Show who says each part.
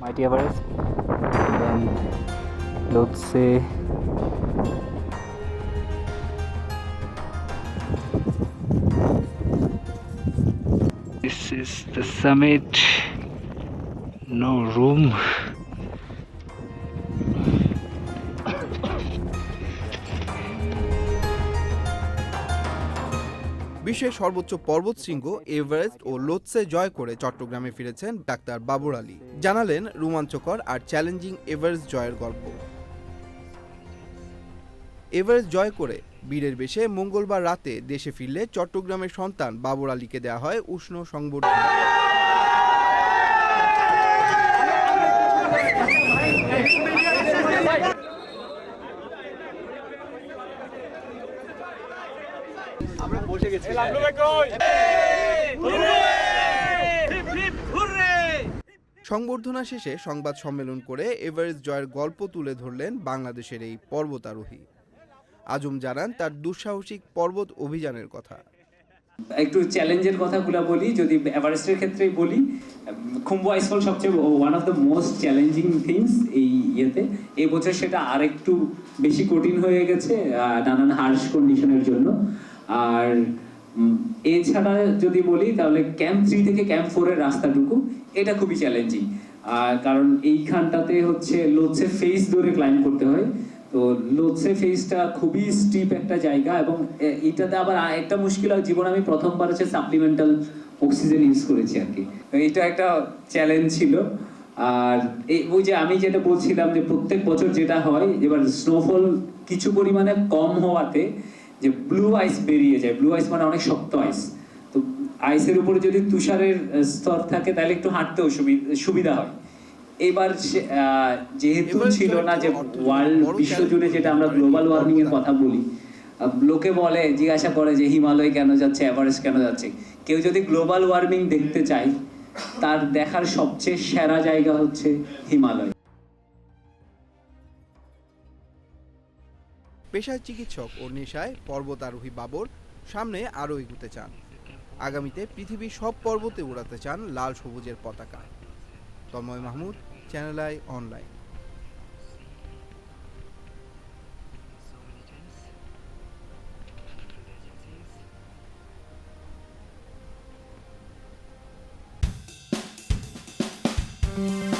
Speaker 1: Mighty Everest. Then let's Lhotse. This is the summit. No room.
Speaker 2: বিশ্বের সর্বোচ্চ পর্বত শৃঙ্গ এভারেস্ট ও লোৎসে জয় করে চট্টগ্রামে ফিরেছেন ডাক্তার বাবর আলী। জানালেন রোমাঞ্চকর আর চ্যালেঞ্জিং এভারেস্ট জয়ের গল্প। এভারেস্ট জয় করে বীরের বেশে মঙ্গলবার রাতে দেশে ফিরলে চট্টগ্রামের সন্তান বাবর আলীকে দেওয়া হয় উষ্ণ সংবর্ধনা। সংবর্ধনা শেষে সংবাদ সম্মেলন করে এভারেস্ট জয়ের গল্প তুলে ধরলেন বাংলাদেশের এই পর্বতারোহী। আজম জানান তার দুঃসাহসিক পর্বত অভিযানের কথা।
Speaker 3: একটু চ্যালেঞ্জের কথাগুলো বলি যদি এভারেস্টের ক্ষেত্রেই বলি খুম্বু আইসফল সবচেয়ে one of the most challenging things এই ইয়েতে। এই বছর সেটা আরেকটু বেশি কঠিন হয়ে গেছে আহ, নানান হার্শ কন্ডিশনের জন্য। আর এছাড়া যদি বলি, তাহলে ক্যাম্প থ্রি থেকে ক্যাম্প ফোরের রাস্তাটুকু, এটা খুবই চ্যালেঞ্জিং আর কারণ এইখানটাতে হচ্ছে লোৎসে ফেস ধরে ক্লাইম্ব করতে হয়। তো লোৎসে ফেসটা খুবই স্টিপ একটা জায়গা এবং এটাতে আবার একটা মুশকিল হয়, জীবনে আমি প্রথমবার হচ্ছে সাপ্লিমেন্টাল অক্সিজেন ইউজ করেছি আর কি। এটা একটা চ্যালেঞ্জ ছিল। আর এই, ওই যে আমি যেটা বলছিলাম যে প্রত্যেক বছর যেটা হয়, এবার স্নোফল কিছু পরিমাণে কম হওয়াতে যে ব্লু আইস বেরিয়ে যায়। ব্লু আইস মানে অনেক শক্ত আইস তো আইসের উপরে যদি তুষারের স্তর থাকে তাহলে একটু হাঁটতেও সুবিধা হয়। এবার যেহেতু ছিল না যে ওয়ার্ল্ড
Speaker 2: বড়
Speaker 3: বিশ্ব জুড়ে যেটা আমরা গ্লোবাল ওয়ার্মিং এর কথা বলি লোকে বলে জিজ্ঞাসা করে যে হিমালয় কেন যাচ্ছে এভারেস্ট কেন যাচ্ছে। কেউ যদি গ্লোবাল ওয়ার্মিং দেখতে চায় তার দেখার সবচেয়ে সেরা জায়গা হচ্ছে হিমালয়।
Speaker 2: পেশায় চিকিৎসক ও নেশায় পর্বতারোহী বাবর সামনে আরও এগুতে চান। আগামীতে পৃথিবীর সব পর্বতে উড়াতে চান লাল সবুজের পতাকা। Tanmoy Mahmud Channel I online thank you